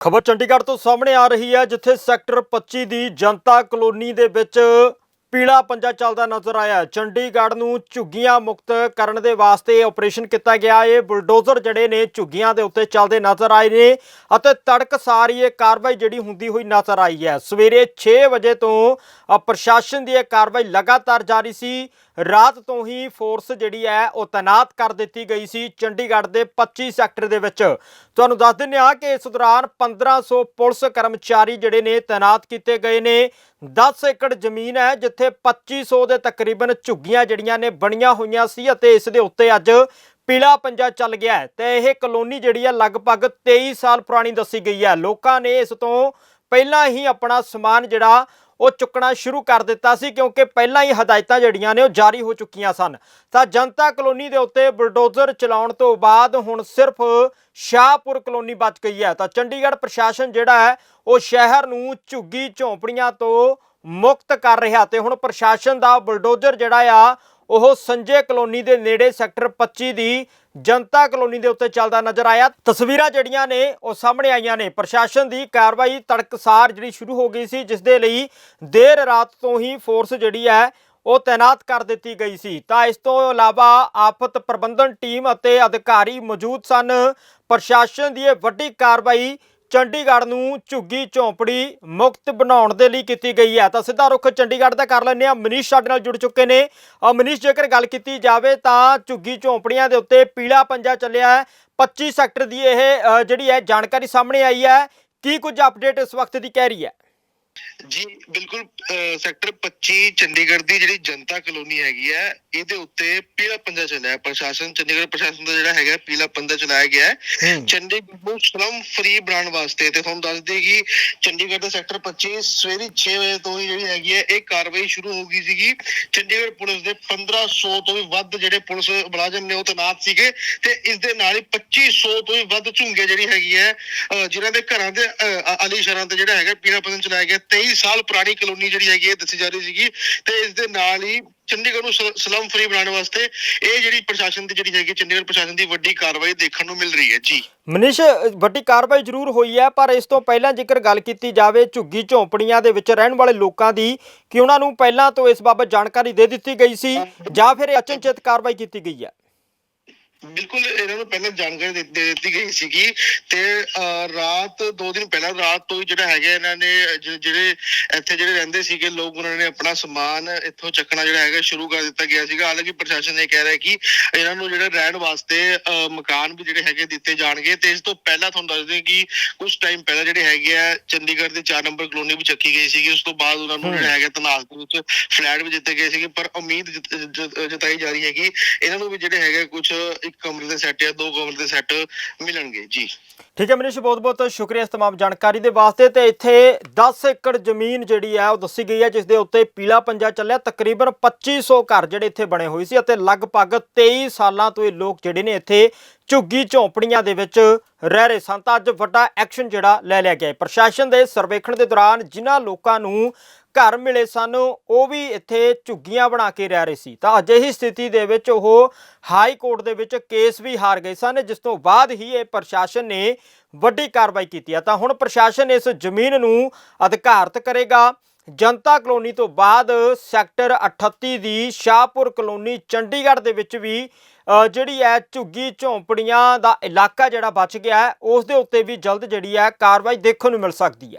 ਖਬਰ ਚੰਡੀਗੜ੍ਹ ਤੋਂ ਸਾਹਮਣੇ ਆ ਰਹੀ ਹੈ, ਜਿੱਥੇ ਸੈਕਟਰ 25 ਦੀ ਜਨਤਾ ਕਲੋਨੀ ਦੇ ਵਿੱਚ ਪੀਲਾ ਪੰਜਾ ਚੱਲਦਾ ਨਜ਼ਰ ਆਇਆ। ਚੰਡੀਗੜ੍ਹ ਨੂੰ ਝੁੱਗੀਆਂ ਮੁਕਤ ਕਰਨ ਦੇ ਵਾਸਤੇ ਆਪਰੇਸ਼ਨ ਕੀਤਾ ਗਿਆ। ਇਹ ਬੁਲਡੋਜ਼ਰ ਜਿਹੜੇ ਨੇ ਝੁੱਗੀਆਂ ਦੇ ਉੱਤੇ ਚੱਲਦੇ ਨਜ਼ਰ ਆਏ ਨੇ ਅਤੇ ਤੜਕਸਾਰ ਹੀ ਇਹ ਕਾਰਵਾਈ ਜਿਹੜੀ ਹੁੰਦੀ ਹੋਈ ਨਜ਼ਰ ਆਈ ਹੈ। ਸਵੇਰੇ 6 ਵਜੇ ਤੋਂ ਪ੍ਰਸ਼ਾਸਨ ਦੀ ਇਹ ਕਾਰਵਾਈ ਲਗਾਤਾਰ ਜਾਰੀ ਸੀ। ਰਾਤ ਤੋਂ ਹੀ ਫੋਰਸ ਜਿਹੜੀ ਹੈ ਉਹ ਤਾਇਨਾਤ ਕਰ ਦਿੱਤੀ ਗਈ ਸੀ ਚੰਡੀਗੜ੍ਹ ਦੇ 25 ਸੈਕਟਰ ਦੇ ਵਿੱਚ। ਤੁਹਾਨੂੰ ਦੱਸ ਦਿੰਦੇ ਹਾਂ ਕਿ ਇਸ ਦੌਰਾਨ 1500 ਪੁਲਿਸ ਕਰਮਚਾਰੀ ਜਿਹੜੇ ਨੇ ਤਾਇਨਾਤ ਕੀਤੇ ਗਏ ਨੇ। 10 ਏਕੜ ਜ਼ਮੀਨ ਹੈ ਜਿੱਥੇ 2500 ਦੇ ਤਕਰੀਬਨ ਝੁੱਗੀਆਂ ਜਿਹੜੀਆਂ ਨੇ ਬਣੀਆਂ ਹੋਈਆਂ ਸੀ ਅਤੇ ਇਸ ਦੇ ਉੱਤੇ ਅੱਜ ਪੀਲਾ ਪੰਜਾ ਚੱਲ ਗਿਆ ਹੈ। ਤੇ ਇਹ ਕਲੋਨੀ ਜਿਹੜੀ ਹੈ ਲਗਭਗ 23 ਸਾਲ ਪੁਰਾਣੀ ਦੱਸੀ ਗਈ ਹੈ। ਲੋਕਾਂ ਨੇ ਇਸ ਤੋਂ ਪਹਿਲਾਂ ਹੀ ਆਪਣਾ ਸਮਾਨ ਜਿਹੜਾ ਉਹ ਚੁੱਕਣਾ ਸ਼ੁਰੂ ਕਰ ਦਿੱਤਾ ਸੀ ਕਿਉਂਕਿ ਪਹਿਲਾਂ ਹੀ ਹਦਾਇਤਾਂ ਜਿਹੜੀਆਂ ਨੇ ਉਹ ਜਾਰੀ ਹੋ ਚੁੱਕੀਆਂ ਸਨ। ਤਾਂ ਜਨਤਾ ਕਲੋਨੀ ਦੇ ਉੱਤੇ ਬੁਲਡੋਜ਼ਰ ਚਲਾਉਣ ਤੋਂ ਬਾਅਦ ਹੁਣ ਸਿਰਫ ਸ਼ਾਹਪੁਰ ਕਲੋਨੀ ਬਚ ਗਈ ਹੈ। ਤਾਂ ਚੰਡੀਗੜ੍ਹ ਪ੍ਰਸ਼ਾਸਨ ਜਿਹੜਾ ਹੈ, ਉਹ ਸ਼ਹਿਰ ਨੂੰ ਝੁੱਗੀ ਝੌਂਪੜੀਆਂ ਤੋਂ ਮੁਕਤ ਕਰ ਰਿਹਾ ਤੇ ਹੁਣ ਪ੍ਰਸ਼ਾਸਨ ਦਾ ਬੁਲਡੋਜ਼ਰ ਜਿਹੜਾ ਆ ਉਹ ਸੰਜੇ ਕਲੋਨੀ ਦੇ ਨੇੜੇ ਸੈਕਟਰ 25 ਦੀ ਜਨਤਾ ਕਲੋਨੀ ਦੇ ਉੱਤੇ ਚੱਲਦਾ ਨਜ਼ਰ ਆਇਆ। ਤਸਵੀਰਾਂ ਜਿਹੜੀਆਂ ਨੇ, ਉਹ ਸਾਹਮਣੇ ਆਈਆਂ ਨੇ। ਪ੍ਰਸ਼ਾਸਨ ਦੀ ਕਾਰਵਾਈ ਤੜਕਸਾਰ ਜਿਹੜੀ ਸ਼ੁਰੂ ਹੋ ਗਈ ਸੀ, ਜਿਸ ਦੇ ਲਈ ਦੇਰ ਰਾਤ ਤੋਂ ਹੀ ਫੋਰਸ ਜਿਹੜੀ ਹੈ, ਉਹ ਤਾਇਨਾਤ ਕਰ ਦਿੱਤੀ ਗਈ ਸੀ। ਤਾਂ ਇਸ ਤੋਂ ਇਲਾਵਾ ਆਫਤ ਪ੍ਰਬੰਧਨ ਟੀਮ ਅਤੇ ਅਧਿਕਾਰੀ ਮੌਜੂਦ ਸਨ। ਪ੍ਰਸ਼ਾਸਨ ਦੀ ਇਹ ਵੱਡੀ ਕਾਰਵਾਈ ਚੰਡੀਗੜ੍ਹ ਨੂੰ ਝੁੱਗੀ ਝੌਂਪੜੀ ਮੁਕਤ ਬਣਾਉਣ ਦੇ ਲਈ ਕੀਤੀ ਗਈ ਹੈ। ਤਾਂ ਸਿੱਧਾ ਰੁਖ ਚੰਡੀਗੜ੍ਹ ਦਾ ਕਰ ਲੈਂਦੇ ਆ ਮਨੀਸ਼ ਸਾਡੇ ਨਾਲ ਜੁੜ ਚੁੱਕੇ ਨੇ। ਮਨੀਸ਼, ਜੇਕਰ ਗੱਲ ਕੀਤੀ ਜਾਵੇ ਤਾਂ ਝੁੱਗੀ ਝੌਂਪੜੀਆਂ ਦੇ ਉੱਤੇ ਪੀਲਾ ਪੰਜਾ ਚੱਲਿਆ ਹੈ। 25 ਸੈਕਟਰ ਦੀ ਇਹ ਜਿਹੜੀ ਹੈ, ਜਾਣਕਾਰੀ ਸਾਹਮਣੇ ਆਈ ਹੈ। ਕੀ ਕੁਝ ਅਪਡੇਟ ਇਸ ਵਕਤ ਦੀ ਕਹਿ ਰਹੀ ਹੈ? ਜੀ ਬਿਲਕੁਲ ਸੈਕਟਰ 25 ਚੰਡੀਗੜ੍ਹ ਦੀ ਜਿਹੜੀ ਜਨਤਾ ਕਲੋਨੀ ਹੈਗੀ ਹੈ ਇਹਦੇ ਉੱਤੇ ਪੀਲਾ ਪੰਜਾ ਚੱਲਿਆ ਪ੍ਰਸ਼ਾਸਨ ਚੰਡੀਗੜ੍ਹ ਪ੍ਰਸ਼ਾਸਨ ਦਾ ਜਿਹੜਾ ਹੈਗਾ ਪੀਲਾ ਪੰਜਾ ਚਲਾਇਆ ਗਿਆ ਹੈ। ਚੰਡੀਗੜ੍ਹ ਨੂੰ ਸ਼ਰਮ ਫ੍ਰੀ ਬਣਾਉਣ ਵਾਸਤੇ ਤੇ ਤੁਹਾਨੂੰ ਦੱਸ ਦਈਏ ਕਿ ਚੰਡੀਗੜ੍ਹ ਦਾ ਸੈਕਟਰ 25 ਸਵੇਰੇ 6 ਵਜੇ ਤੋਂ ਹੀ ਜਿਹੜੀ ਹੈਗੀ ਹੈ ਇਹ ਕਾਰਵਾਈ ਸ਼ੁਰੂ ਹੋ ਗਈ ਸੀਗੀ। ਚੰਡੀਗੜ੍ਹ ਪੁਲਿਸ ਦੇ 1500 ਤੋਂ ਵੀ ਵੱਧ ਜਿਹੜੇ ਪੁਲਿਸ ਮੁਲਾਜ਼ਮ ਨੇ ਉਹ ਤੈਨਾਤ ਸੀਗੇ ਤੇ ਇਸ ਦੇ ਨਾਲ ਹੀ 2500 ਤੋਂ ਵੀ ਵੱਧ ਝੁੰਗੇ ਜਿਹੜੀ ਹੈਗੀ ਹੈ ਜਿਨ੍ਹਾਂ ਦੇ ਘਰਾਂ ਦੇ ਅਹ, ਆਲੀ ਸ਼ਰਾਂ ਤੇ ਜਿਹੜਾ ਹੈਗਾ ਪੀਲਾ ਪੰਜਨ ਚਲਾਇਆ ਗਿਆ। 23 ਸਾਲ ਪੁਰਾਣੀ ਕਲੋਨੀ ਜਿਹੜੀ ਹੈਗੀ ਹੈ ਦੱਸੀ ਜਾ ਰਹੀ ਸੀਗੀ ਤੇ ਇਸ ਦੇ ਨਾਲ ਹੀ ਚੰਡੀਗੜ੍ਹ ਨੂੰ ਸਲਮ ਫ੍ਰੀ ਬਣਾਉਣ ਵਾਸਤੇ ਇਹ ਜਿਹੜੀ ਪ੍ਰਸ਼ਾਸਨ ਦੀ ਜਿਹੜੀ ਹੈਗੀ ਚੰਡੀਗੜ੍ਹ ਪ੍ਰਸ਼ਾਸਨ ਦੀ ਵੱਡੀ ਕਾਰਵਾਈ ਦੇਖਣ ਨੂੰ ਮਿਲ ਰਹੀ ਹੈ। ਜੀ। ਮਨੀਸ਼, ਵੱਡੀ ਕਾਰਵਾਈ ਜ਼ਰੂਰ ਹੋਈ ਹੈ, ਪਰ ਇਸ ਤੋਂ ਪਹਿਲਾਂ ਜੇਕਰ ਗੱਲ ਕੀਤੀ ਜਾਵੇ, ਝੁੱਗੀ ਝੌਂਪੜੀਆਂ ਦੇ ਵਿੱਚ ਰਹਿਣ ਵਾਲੇ ਲੋਕਾਂ ਦੀ, ਕਿ ਉਹਨਾਂ ਨੂੰ ਪਹਿਲਾਂ ਤੋਂ ਇਸ ਬਾਬਤ ਜਾਣਕਾਰੀ ਦੇ ਦਿੱਤੀ ਗਈ ਸੀ ਜਾਂ ਫਿਰ ਅਚਨਚੇਤ ਕਾਰਵਾਈ ਕੀਤੀ ਗਈ ਹੈ? ਬਿਲਕੁਲ ਇਹਨਾਂ ਨੂੰ ਪਹਿਲਾਂ ਜਾਣਕਾਰੀ ਦੇ ਦੇ ਦਿੱਤੀ ਗਈ ਸੀਗੀ ਤੇ ਅਹ, ਰਾਤ ਦੋ ਦਿਨ ਪਹਿਲਾਂ ਰਾਤ ਤੋਂ ਹੀ ਜਿਹੜਾ ਹੈਗਾ ਇਹਨਾਂ ਨੇ ਜ- ਜਿਹੜੇ ਇੱਥੇ ਜਿਹੜੇ ਰਹਿੰਦੇ ਸੀਗੇ ਲੋਕ ਉਹਨਾਂ ਨੇ ਆਪਣਾ ਸਮਾਨ ਇੱਥੋਂ ਚੱਕਣਾ ਜਿਹੜਾ ਹੈਗਾ ਸ਼ੁਰੂ ਕਰ ਦਿੱਤਾ ਗਿਆ ਸੀਗਾ। ਹਾਲਾਂਕਿ ਪ੍ਰਸ਼ਾਸਨ ਇਹ ਕਹਿ ਰਿਹਾ ਕਿ ਇਹਨਾਂ ਨੂੰ ਜਿਹੜੇ ਰਹਿਣ ਵਾਸਤੇ ਅਹ, ਮਕਾਨ ਵੀ ਜਿਹੜੇ ਹੈਗੇ ਦਿੱਤੇ ਜਾਣਗੇ ਤੇ ਇਸ ਤੋਂ ਪਹਿਲਾਂ ਤੁਹਾਨੂੰ ਦੱਸ ਦਿਆਂ ਕਿ ਕੁਝ ਟਾਈਮ ਪਹਿਲਾਂ ਜਿਹੜੇ ਹੈਗੇ ਆ ਚੰਡੀਗੜ੍ਹ ਦੇ 4 ਨੰਬਰ ਕਲੋਨੀ ਵੀ ਚੱਕੀ ਗਈ ਸੀਗੀ। ਉਸ ਤੋਂ ਬਾਅਦ ਉਹਨਾਂ ਨੂੰ। ਜਿਹੜਾ ਹੈਗਾ ਤਨਾਸ ਦੇ ਵਿੱਚ ਫਲੈਟ ਵੀ ਦਿੱਤੇ ਗਏ ਸੀਗੇ। ਪਰ ਉਮੀਦ ਜਤ- ਜਤ- ਜਤਾਈ ਜਾ ਰਹੀ ਹੈਗੀ ਇਹਨਾਂ ਨੂੰ ਵੀ ਜਿਹੜੇ ਹੈਗੇ ਕੁਝ ਇੱਕ ਕਮਰੇ ਦੇ ਸੈੱਟ ਜਾਂ ਦੋ ਕਮਰੇ ਦੇ ਸੈੱਟ ਮਿਲਣਗੇ, ਜੀ। ਠੀਕ ਹੈ ਮਨੀਸ਼, ਬਹੁਤ ਬਹੁਤ ਸ਼ੁਕਰੀਆ ਇਸ ਤਮਾਮ ਜਾਣਕਾਰੀ ਦੇ ਵਾਸਤੇ। ਤੇ ਇੱਥੇ 10 ਏਕੜ ਜ਼ਮੀਨ ਜਿਹੜੀ ਹੈ, ਉਹ ਦੱਸੀ ਗਈ ਹੈ, ਜਿਸ ਦੇ ਉੱਤੇ ਪੀਲਾ ਪੰਜਾ ਚੱਲਿਆ। ਤਕਰੀਬਨ 2500 ਘਰ ਜਿਹੜੇ ਇੱਥੇ ਬਣੇ ਹੋਏ ਸੀ ਅਤੇ ਲਗਭਗ 23 ਸਾਲਾਂ ਤੋਂ ਇਹ ਲੋਕ ਜਿਹੜੇ ਨੇ ਇੱਥੇ ਝੁੱਗੀ ਝੌਂਪੜੀਆਂ ਦੇ ਵਿੱਚ ਰਹਿ ਰਹੇ ਸਨ। ਤਾਂ ਅੱਜ ਵੱਡਾ ਐਕਸ਼ਨ ਜਿਹੜਾ ਲੈ ਲਿਆ ਗਿਆ ਹੈ। ਪ੍ਰਸ਼ਾਸਨ ਦੇ ਸਰਵੇਖਣ ਦੇ ਦੌਰਾਨ ਜਿਨ੍ਹਾਂ ਲੋਕਾਂ ਨੂੰ ਘਰ ਮਿਲੇ ਸਨ, ਉਹ ਵੀ ਇੱਥੇ ਝੁੱਗੀਆਂ ਬਣਾ ਕੇ ਰਹਿ ਰਹੇ ਸੀ। ਤਾਂ ਅਜਿਹੀ ਸਥਿਤੀ ਦੇ ਵਿੱਚ ਉਹ ਹਾਈ ਕੋਰਟ ਦੇ ਵਿੱਚ ਕੇਸ ਵੀ ਹਾਰ ਗਏ ਸਨ, ਜਿਸ ਤੋਂ ਬਾਅਦ ਹੀ ਇਹ ਪ੍ਰਸ਼ਾਸਨ ਨੇ ਵੱਡੀ ਕਾਰਵਾਈ ਕੀਤੀ ਹੈ। ਤਾਂ ਹੁਣ ਪ੍ਰਸ਼ਾਸਨ ਇਸ ਜ਼ਮੀਨ ਨੂੰ ਅਧਿਕਾਰਤ ਕਰੇਗਾ। ਜਨਤਾ ਕਲੋਨੀ ਤੋਂ ਬਾਅਦ ਸੈਕਟਰ 38 ਦੀ ਸ਼ਾਹਪੁਰ ਕਲੋਨੀ, ਚੰਡੀਗੜ੍ਹ ਦੇ ਵਿੱਚ ਵੀ ਜਿਹੜੀ ਹੈ ਝੁੱਗੀ ਝੌਂਪੜੀਆਂ ਦਾ ਇਲਾਕਾ ਜਿਹੜਾ ਬਚ ਗਿਆ ਉਸ ਦੇ ਉੱਤੇ ਵੀ ਜਲਦ ਜਿਹੜੀ ਹੈ ਕਾਰਵਾਈ ਦੇਖਣ ਨੂੰ ਮਿਲ ਸਕਦੀ ਹੈ।